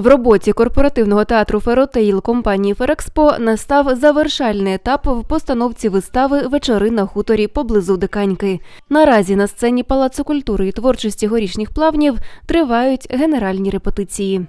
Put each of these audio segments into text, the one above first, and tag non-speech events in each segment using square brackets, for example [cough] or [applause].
В роботі корпоративного театру Феротейл компанії Ферекспо настав завершальний етап в постановці вистави Вечори на хуторі поблизу Диканьки. Наразі на сцені Палацу культури і творчості горішніх плавнів тривають генеральні репетиції.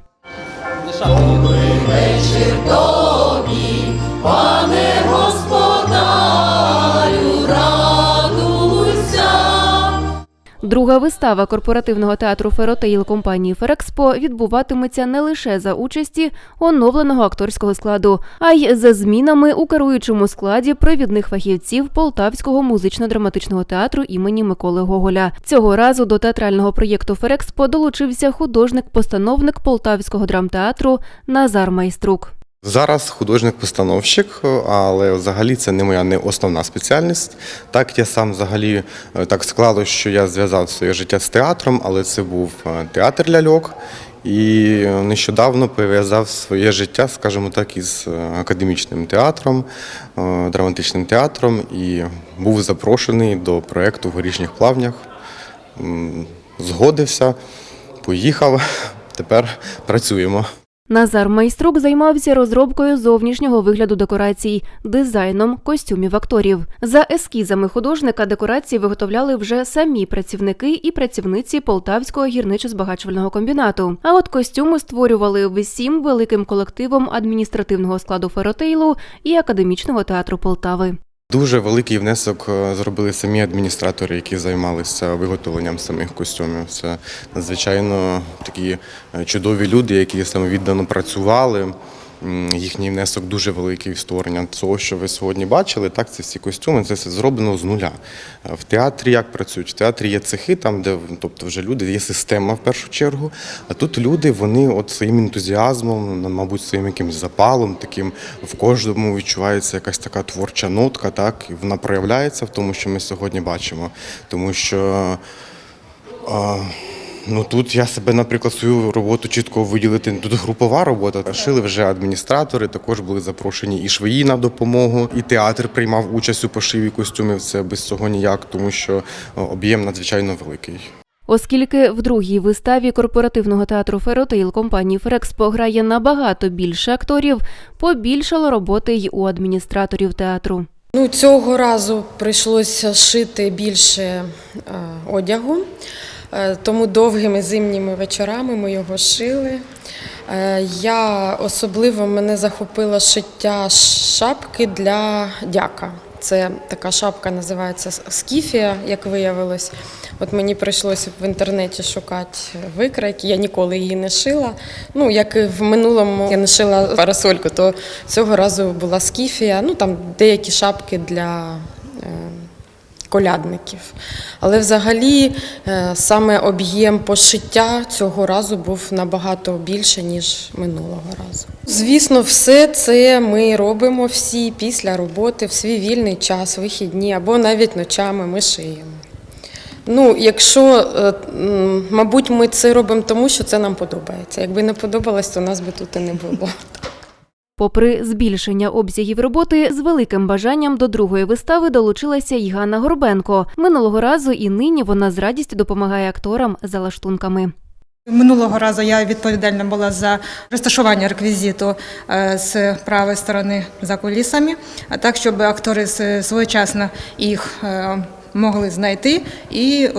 Друга вистава корпоративного театру Феротеїл компанії Ферекспо відбуватиметься не лише за участі оновленого акторського складу, а й за змінами у керуючому складі провідних фахівців Полтавського музично-драматичного театру імені Миколи Гоголя. Цього разу до театрального проєкту Ферекспо долучився художник-постановник Полтавського драмтеатру Назар Майструк. Зараз художник-постановщик, але взагалі це не моя не основна спеціальність. Так я сам взагалі е, так склалося, що я зв'язав своє життя з театром, але це був е, театр ляльок. І нещодавно пов'язав своє життя, скажімо так, із е, академічним театром, драматичним театром і був запрошений до проєкту в горішніх плавнях. Згодився, поїхав. [laughs] Тепер працюємо. Назар Майструк займався розробкою зовнішнього вигляду декорацій, дизайном костюмів акторів. За ескізами художника декорації виготовляли вже самі працівники і працівниці Полтавського гірничо-збагачувального комбінату. А от костюми створювали всім великим колективом адміністративного складу Феротейлу і академічного театру Полтави. Дуже великий внесок е, зробили самі адміністратори, які займалися виготовленням самих костюмів. Це надзвичайно такі е, чудові люди, які самовіддано працювали. Їхній внесок дуже великий в створення того, що ви сьогодні бачили. Так, це всі костюми, це все зроблено з нуля. Е, В театрі як працюють? В театрі є цехи, там, де тобто вже люди, є система в першу чергу. А тут люди, вони от своїм ентузіазмом, мабуть, своїм якимось запалом, таким в кожному відчувається якась така творча нотка, так, і вона проявляється в тому, що ми сьогодні бачимо. Тому що. А, Ну тут я себе, наприклад, свою роботу чітко виділити. Тут групова робота. Шили вже адміністратори, також були запрошені і швеї на допомогу, і театр приймав участь у пошиві костюмів. Це без цього ніяк, тому що об'єм надзвичайно великий. Оскільки в другій виставі корпоративного театру Феротейл компанії Ферекспо грає набагато більше акторів, побільшало роботи й у адміністраторів театру. Ну, цього разу прийшлося шити більше е, одягу, е, тому довгими зимніми вечорами ми його шили. Е, я особливо мене захопило шиття шапки для дяка. Це така шапка називається скіфія, як виявилось. От мені прийшлося в інтернеті шукати викройки. Я ніколи її не шила. Ну, як і в минулому я не шила парасольку, то цього разу була скіфія. Ну там деякі шапки для е, колядників. Але взагалі е, саме об'єм пошиття цього разу був набагато більше, ніж минулого разу. Звісно, все це ми робимо всі після роботи, в свій вільний час, вихідні або навіть ночами ми шиємо. Ну, якщо, е, мабуть, ми це робимо тому, що це нам подобається. Якби не подобалось, то нас би тут і не було. Попри збільшення обсягів роботи, з великим бажанням до другої вистави долучилася й Ганна Горбенко. Минулого разу і нині вона з радістю допомагає акторам за лаштунками. Минулого разу я відповідальна була за розташування реквізиту е, з правої сторони за кулісами, а так, щоб актори своєчасно їх е, могли знайти і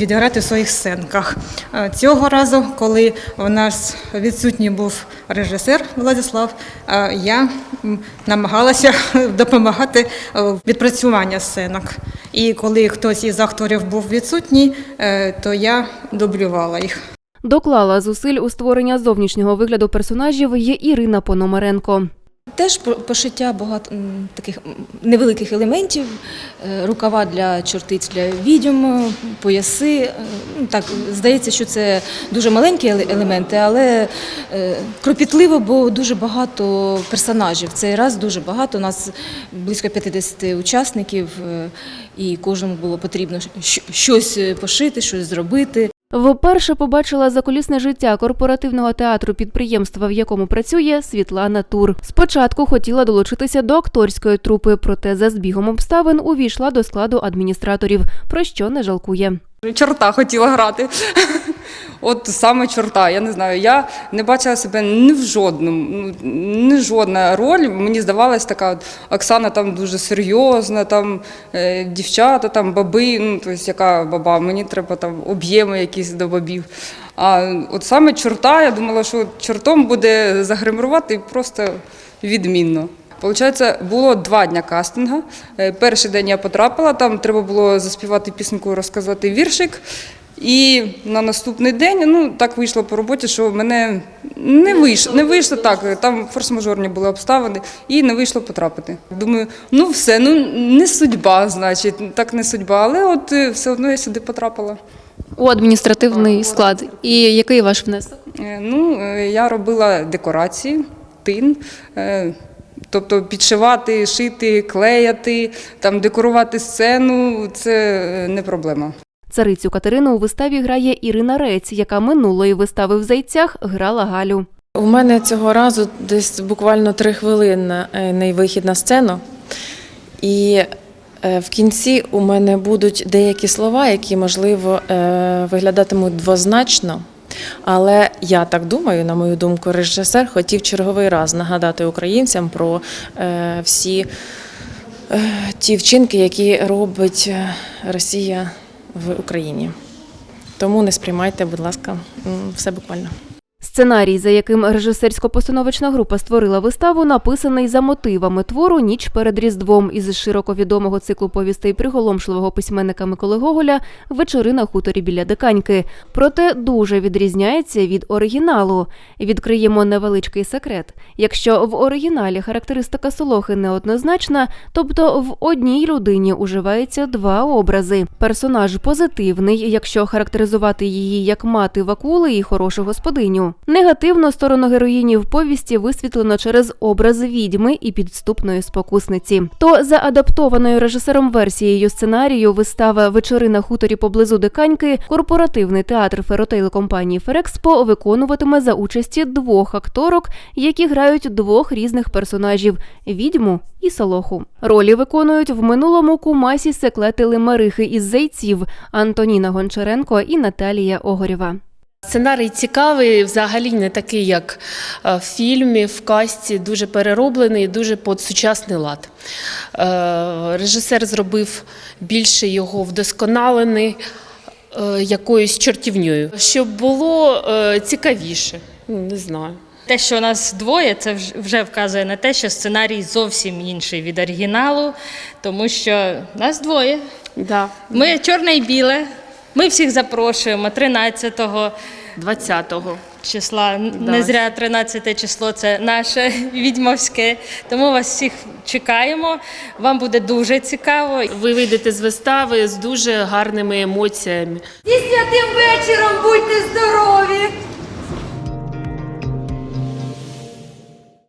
відіграти в своїх сценках. Е, Цього разу, коли у нас відсутній був режисер Владислав, е, я намагалася [laughs] допомагати е, в відпрацюванні сценок. І коли хтось із акторів був відсутній, е, то я дублювала їх. Доклала зусиль у створення зовнішнього вигляду персонажів є Ірина Пономаренко. Теж по- пошиття багато таких невеликих елементів, е, рукава для чортиць для відьом, пояси. е, ну, Так, здається, що це дуже маленькі елементи, але е, кропітливо, бо дуже багато персонажів. Цей раз дуже багато. У нас близько 50 учасників, і кожному було потрібно щось пошити, щось зробити. Вперше побачила закулісне життя корпоративного театру підприємства, в якому працює Світлана Тур. Спочатку хотіла долучитися до акторської трупи, проте за збігом обставин увійшла до складу адміністраторів, про що не жалкує. Чорта хотіла грати. От саме чорта, я не знаю. Я не бачила себе ні в жодному, ну, ні жодна роль. Мені здавалась така, от, Оксана там дуже серйозна, там е, дівчата, там баби, ну тобто яка баба, мені треба там об'єми якісь до бабів. А от саме чорта, я думала, що чортом буде загримувати просто відмінно. Получається, було два дня кастингу. Е, Перший день я потрапила, там треба було заспівати пісеньку, розказати віршик. І на наступний день ну так вийшло по роботі, що мене не вийшло, не вийшло так. Там форс-мажорні були обставини, і не вийшло потрапити. Думаю, ну все, ну не судьба, значить, так не судьба, але от е, все одно я сюди потрапила. у адміністративний склад. І який ваш внесок? Е, Ну, е, я робила декорації, тин. Тобто підшивати, шити, клеяти, там декорувати сцену це не проблема. Царицю Катерину у виставі грає Ірина Рець, яка минулої вистави в зайцях грала Галю. У мене цього разу десь буквально три хвилини на вихід на сцену. І е, в кінці у мене будуть деякі слова, які, можливо, е, виглядатимуть двозначно. Але я так думаю, на мою думку, режисер хотів черговий раз нагадати українцям про е, всі е, ті вчинки, які робить е, Росія в Україні. Тому не сприймайте, будь ласка, все буквально. Сценарій, за яким режисерсько-постановочна група створила виставу, написаний за мотивами твору Ніч перед Різдвом із широко відомого циклу повістей приголомшливого письменника Миколи Гоголя Вечори на хуторі біля Диканьки. Проте дуже відрізняється від оригіналу. Відкриємо невеличкий секрет. Якщо в оригіналі характеристика Солохи неоднозначна, тобто в одній людині уживається два образи. Персонаж позитивний, якщо характеризувати її як мати Вакули і хорошу господиню. Негативну сторону героїні в повісті висвітлено через образ відьми і підступної спокусниці. То за адаптованою режисером версією сценарію вистава Вечори на хуторі поблизу Диканьки корпоративний театр феротейл компанії Ферекспо виконуватиме за участі двох акторок, які грають двох різних персонажів відьму і Солоху. Ролі виконують в минулому кумасі секлетили Марихи із зайців Антоніна Гончаренко і Наталія Огорєва. Сценарій цікавий, взагалі не такий, як е, в фільмі, в касті, дуже перероблений, дуже під сучасний лад. Е, Режисер зробив більше його вдосконалений е, якоюсь чортівньою, щоб було цікавіше. Ну, Не знаю. Те, що нас двоє, це вж- вже вказує на те, що сценарій зовсім інший від оригіналу, тому що нас двоє. Да. Ми чорне і біле. Ми всіх запрошуємо 13 20-го. числа. Да. Не зря 13 число це наше [laughs] відьмовське. Тому вас всіх чекаємо. Вам буде дуже цікаво. Ви вийдете з вистави з дуже гарними емоціями. І святим вечором